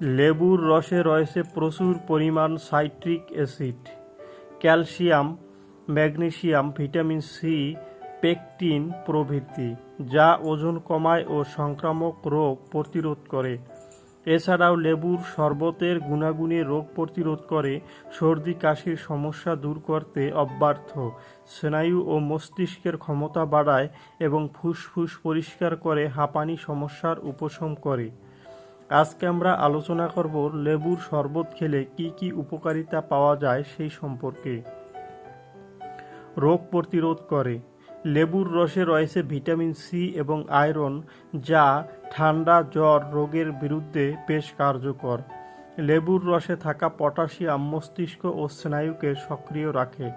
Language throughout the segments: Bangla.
লেবুর রসে রয়েছে প্রচুর পরিমাণ citric acid, calcium, magnesium, vitamin C, pectin প্রভৃতি, যা ওজন কমায় ও সংক্রামক রোগ প্রতিরোধ করে। এছাড়াও লেবুর শরবতের গুণাগুণে রোগ প্রতিরোধ করে, সর্দি, কাশির সমস্যা দূর করতে অব্যর্থ। স্নায়ু ও মস্তিষ্কের ক্ষমতা বাড়ায় এবং ফুসফুস পরিষ্কার করে হাঁপানি সমস্যার উপশম করে। আজকে আমরা আলোচনা করব লেবুর শরবত খেলে কি কি উপকারিতা পাওয়া যায় সেই সম্পর্কে। রোগ প্রতিরোধ করে। লেবুর রসে রয়েছে ভিটামিন সি এবং আয়রন যা ঠান্ডা জ্বর রোগের বিরুদ্ধে বেশ কার্যকর। লেবুর রসে থাকা পটাশিয়াম মস্তিষ্ক ও স্নায়ুকে সক্রিয় রাখে।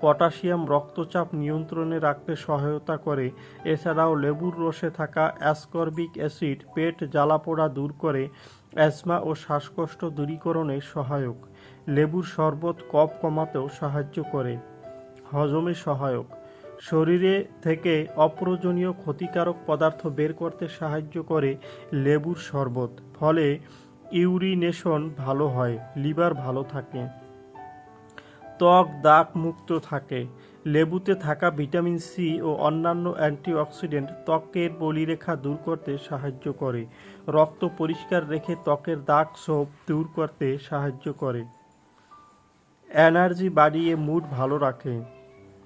পটাশিয়াম রক্তচাপ নিয়ন্ত্রণে রাখতে সহায়তা করে। এছাড়াও লেবুর রসে থাকা অ্যাসকর্বিক অ্যাসিড পেট জ্বালাপোড়া দূর করে, অ্যাজমা ও শ্বাসকষ্ট দূরীকরণে সহায়ক। লেবুর শরবত কফ কমাতেও সাহায্য করে। হজমে সহায়ক। শরীরে থেকে অপ্রয়োজনীয় ক্ষতিকারক পদার্থ বের করতে সাহায্য করে লেবুর শরবত। ফলে ইউরিনেশন ভালো হয়, লিভার ভালো থাকে, ত্বক দাগ মুক্ত থাকে, লেবুতে থাকা ভিটামিন সি ও অন্যান্য অ্যান্টিঅক্সিডেন্ট ত্বকের বলিরেখা দূর করতে সাহায্য করে। রক্ত পরিষ্কার রেখে ত্বকের দাগ ছোপ দূর করতে সাহায্য করে। এনার্জি বাড়িয়ে মুড ভালো রাখে।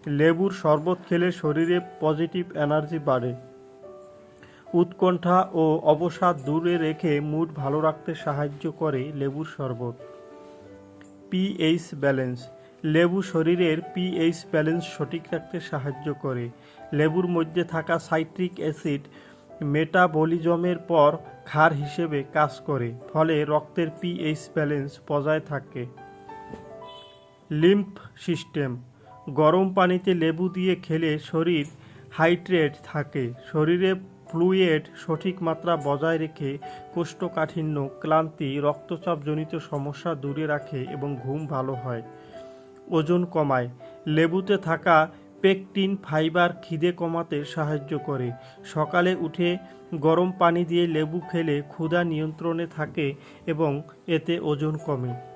লেবুর শরবত খেলে শরীরে পজিটিভ এনার্জি বাড়ে। উৎকণ্ঠা ও অবসাদ দূরে রেখে মুড ভালো রাখতে সাহায্য করে লেবুর শরবত। পিএইচ ব্যালেন্স লেবু শরীরের পিএইচ ব্যালেন্স সঠিক রাখতে সাহায্য করে। লেবুর মধ্যে থাকা সাইট্রিক অ্যাসিড মেটাবলিজমের পর ক্ষার হিসেবে কাজ করে, ফলে রক্তের পিএইচ ব্যালেন্স বজায় থাকে। লিম্ফ সিস্টেম গরম পানিতে লেবু দিয়ে খেলে শরীর হাইড্রেট থাকে। শরীরে ফ্লুয়েড সঠিক মাত্রা বজায় রেখে কোষ্ঠকাঠিন্য, ক্লান্তি রক্তচাপজনিত সমস্যা দূরে রাখে এবং ঘুম ভালো হয়। ওজন কমায়। লেবুতে থাকা পেকটিন ফাইবার খিদে কমাতে সাহায্য করে। সকালে উঠে গরম পানি দিয়ে লেবু খেলে ক্ষুধা নিয়ন্ত্রণে থাকে এবং এতে ওজন কমে।